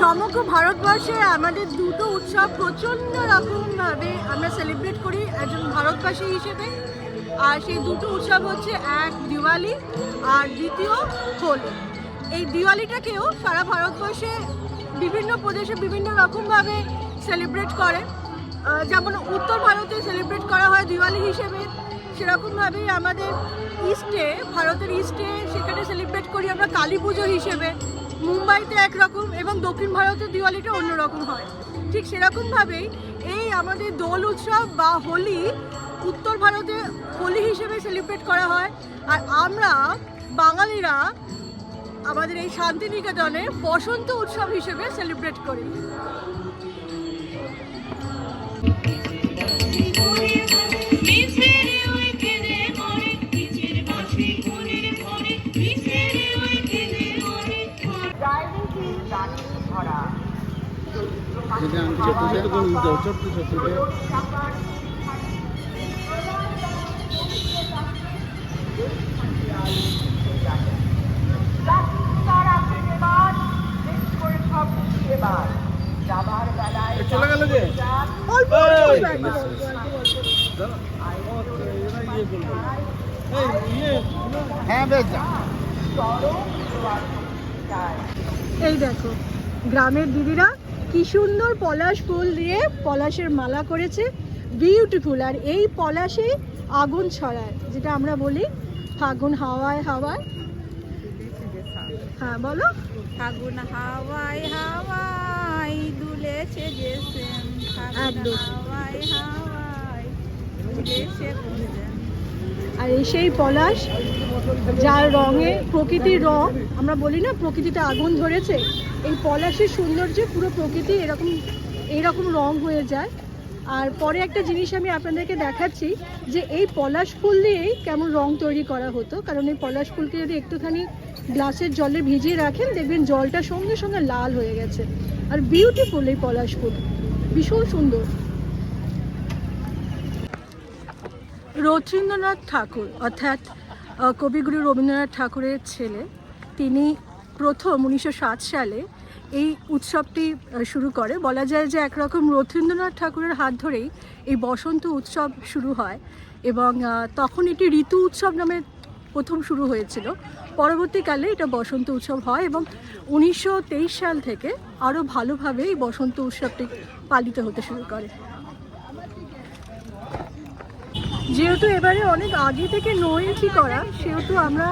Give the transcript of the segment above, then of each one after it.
সমগ্র ভারতবর্ষে আমাদের দুটো উৎসব প্রচণ্ড রকমভাবে আমরা সেলিব্রেট করি একজন ভারতবাসী হিসেবে, আর সেই দুটো উৎসব হচ্ছে এক দিওয়ালি, আর দ্বিতীয় হোলি। এই দিওয়ালিটাকেও সারা ভারতবর্ষে বিভিন্ন প্রদেশে বিভিন্ন রকমভাবে সেলিব্রেট করে। যেমন উত্তর ভারতে সেলিব্রেট করা হয় দিওয়ালি হিসেবে, সেরকমভাবেই আমাদের ইস্টে, ভারতের ইস্টে সেখানে সেলিব্রেট করি আমরা কালী পুজো হিসেবে। মুম্বাইতে একরকম এবং দক্ষিণ ভারতের দিওয়ালিটা অন্যরকম হয়। ঠিক সেরকমভাবেই এই আমাদের দোল উৎসব বা হোলি উত্তর ভারতে হোলি হিসেবে সেলিব্রেট করা হয়। আর আমরা বাঙালিরা আমাদের এই শান্তিনিকেতনে বসন্ত উৎসব হিসেবে সেলিব্রেট করে। এ, চলে গেল যে অল্প এই! অল্প একদম অল্প, অল্প, অল্প। এই, ইয়ে, হ্যাঁ বেশ এই দেখো গ্রামের দিদিরা কি সুন্দর পলাশ ফুল দিয়ে পলাশের মালা করেছে। বিউটিফুল আর এই পলাশে আগুন ছড়ায় যেটা আমরা বলি ফাগুন হাওয়ায় হাওয়ায়। হ্যাঁ বলো। ফাগুন হাওয়াই হাওয়াই দুলেছে যে সেম। ফাগুন একদম। হাওয়াই হাওয়াই দুলেছে। আর এই সেই পলাশ, যার রঙে, প্রকৃতির রং, আমরা বলি না প্রকৃতিতে আগুন ধরেছে, এই পলাশের সৌন্দর্যে পুরো প্রকৃতি এরকম এইরকম রং হয়ে যায়। আর পরে একটা জিনিস আমি আপনাদেরকে দেখাচ্ছি যে এই পলাশ ফুল দিয়েই কেমন রং তৈরি করা হতো। কারণ এই পলাশ ফুলকে যদি একটুখানি গ্লাসের জলে ভিজিয়ে রাখেন, দেখবেন জলটা সঙ্গে সঙ্গে লাল হয়ে গেছে। আর বিউটিফুল এই পলাশ ফুল, ভীষণ সুন্দর। রথীন্দ্রনাথ ঠাকুর, অর্থাৎ কবিগুরু রবীন্দ্রনাথ ঠাকুরের ছেলে, তিনি প্রথম উনিশশো সাত সালে এই উৎসবটি শুরু করে। বলা যায় যে একরকম রথীন্দ্রনাথ ঠাকুরের হাত ধরেই এই বসন্ত উৎসব শুরু হয় এবং তখন এটি ঋতু উৎসব নামে প্রথম শুরু হয়েছিল। পরবর্তীকালে এটা বসন্ত উৎসব হয় এবং উনিশশো তেইশ সাল থেকে আরও ভালোভাবে এই বসন্ত উৎসবটি পালিত হতে শুরু করে। যেহেতু এবারে অনেক আগে থেকে নো করা, সেহেতু আমরা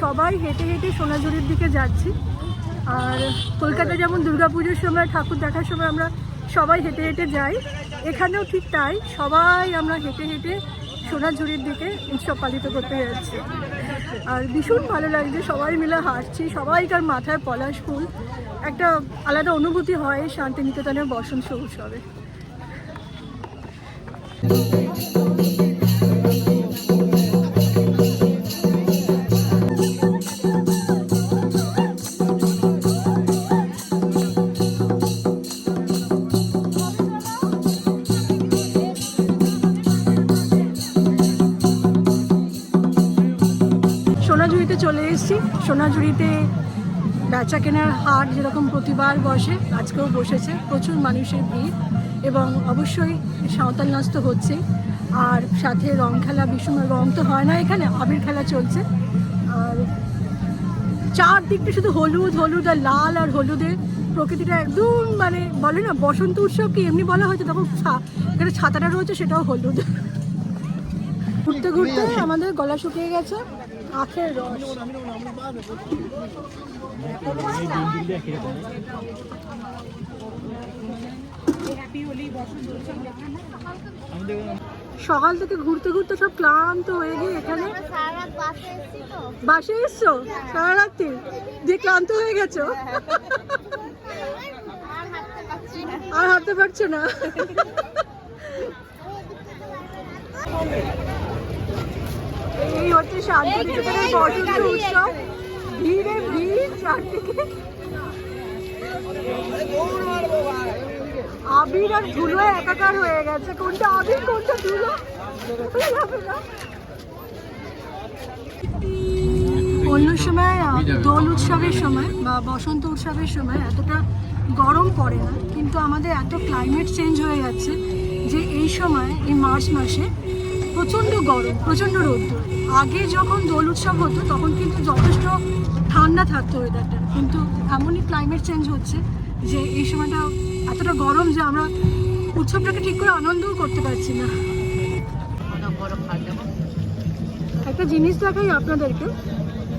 সবাই হেঁটে হেঁটে সোনাঝুরির দিকে যাচ্ছি। আর কলকাতায় যেমন দুর্গাপুজোর সময়, ঠাকুর দেখার সময় আমরা সবাই হেঁটে হেঁটে যাই। এখানেও ঠিক তাই, সবাই আমরা হেঁটে হেঁটে সোনাঝুরির দিকে উৎসব পালিত করতে যাচ্ছি। আর ভীষণ ভালো লাগছে, সবাই মিলে হাঁটছি, সবাইকার মাথায় পলাশ ফুল। একটা আলাদা অনুভূতি হয় শান্তিনিকেতনের বসন্ত উৎসবে। এসেছি। সোনাঝুরিতে বেচা কেনার হাট যেরকম প্রতিবার বসে আজকেও বসেছে। প্রচুর মানুষের ভিড় এবং অবশ্যই সাঁওতাল নাচ তো হচ্ছে আর সাথে রং খেলা ভীষণ রং তো হয় না এখানে আবির খেলা চলছে। আর চারদিকটা শুধু হলুদ হলুদ আর লাল আর হলুদের প্রকৃতিটা একদম মানে বলে না বসন্ত উৎসব কি এমনি বলা হয়েছে? তখন ছা- এখানে ছাতাটা রয়েছে সেটাও হলুদ। ঘুরতে ঘুরতে আমাদের গলা শুকিয়ে গেছে। সকাল থেকে ঘুরতে ঘুরতে সব ক্লান্ত হয়ে গিয়ে এখানে বাসে এসছো? সারা রাত্রি দিয়ে ক্লান্ত হয়ে গেছো? আর হাঁটতে পারছ না? এই হচ্ছে শান্তিনিকেতনের বসন্ত উৎসব। ভিড়ে ভিড় চারদিকে। আবির আর ধুলো একাকার হয়ে গেছে। কোনটা আবির কোনটা ধুলো। অন্য সময় দোল উৎসবের সময় বা বসন্ত উৎসবের সময় এতটা গরম পড়ে না কিন্তু আমাদের এত ক্লাইমেট চেঞ্জ হয়ে যাচ্ছে যে এই সময় এই মার্চ মাসে প্রচণ্ড গরম, প্রচণ্ড রৌদ্র আগে যখন দোল উৎসব হতো, তখন কিন্তু যথেষ্ট ঠান্ডা থাকতো ওয়েদারটা কিন্তু এমনই ক্লাইমেট চেঞ্জ হচ্ছে যে এই সময়টা এতটা গরম যে আমরা উৎসবটাকে ঠিক করে আনন্দও করতে পারছি না। একটা জিনিস দেখাই আপনাদেরকে।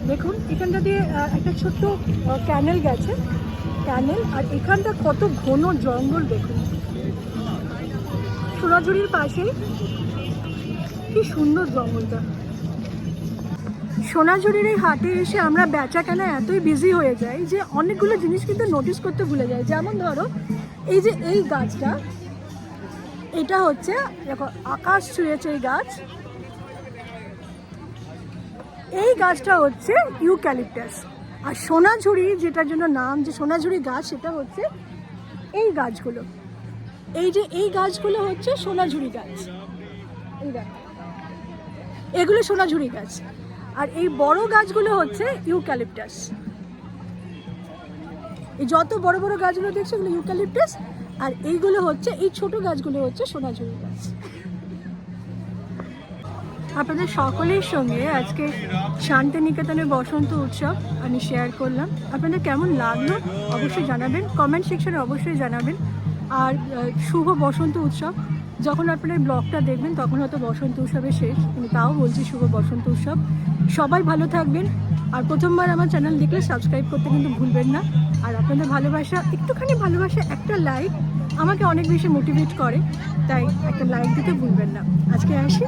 দেখুন, এখানটা দিয়ে একটা ছোট্ট ক্যানেল গেছে। ক্যানেল আর এখানটা কত ঘন জঙ্গল দেখুন। সোনাঝুরির পাশেই কি সুন্দর জঙ্গলটা। সোনাঝুরির এই হাটে এসে আমরা বেচা কেনা এতই বিজি হয়ে যাই যে অনেকগুলো জিনিস কিন্তু নোটিস করতে ভুলে যাই। যেমন ধরো, এই যে এই গাছটা, এটা হচ্ছে, দেখো, আকাশ ছুঁয়েছে এই গাছ। এই গাছটা হচ্ছে ইউক্যালিপটাস। আর সোনাঝুরি, যেটার জন্য নাম যে সোনাঝুরি গাছ, সেটা হচ্ছে এই গাছগুলো। এই যে এই গাছগুলো হচ্ছে সোনাঝুরি গাছ। এই গাছ এগুলো সোনাঝুরি গাছ। আর এই বড় গাছগুলো হচ্ছে ইউক্যালিপটাস। এই যত বড় বড় গাছগুলো দেখছ, এগুলো ইউক্যালিপটাস, আর এইগুলো হচ্ছে, এই ছোট গাছগুলো হচ্ছে সোনাঝুরি গাছ। আপনাদের সকলের সঙ্গে আজকে শান্তিনিকেতনের বসন্ত উৎসব আমি শেয়ার করলাম। আপনাদের কেমন লাগল অবশ্যই জানাবেন কমেন্ট সেকশনে অবশ্যই জানাবেন। আর শুভ বসন্ত উৎসব। যখন আপনার ব্লগটা দেখবেন, তখন হয়তো বসন্ত উৎসবের শেষ। কিন্তু তাও বলছি শুভ বসন্ত উৎসব। সবাই ভালো থাকবেন। আর প্রথমবার আমার চ্যানেল দেখলে সাবস্ক্রাইব করতে কিন্তু ভুলবেন না। আর আপনাদের ভালোবাসা, একটুখানি ভালোবাসা, একটা লাইক আমাকে অনেক বেশি মোটিভেট করে। তাই একটা লাইক দিতে ভুলবেন না। আজকে আসি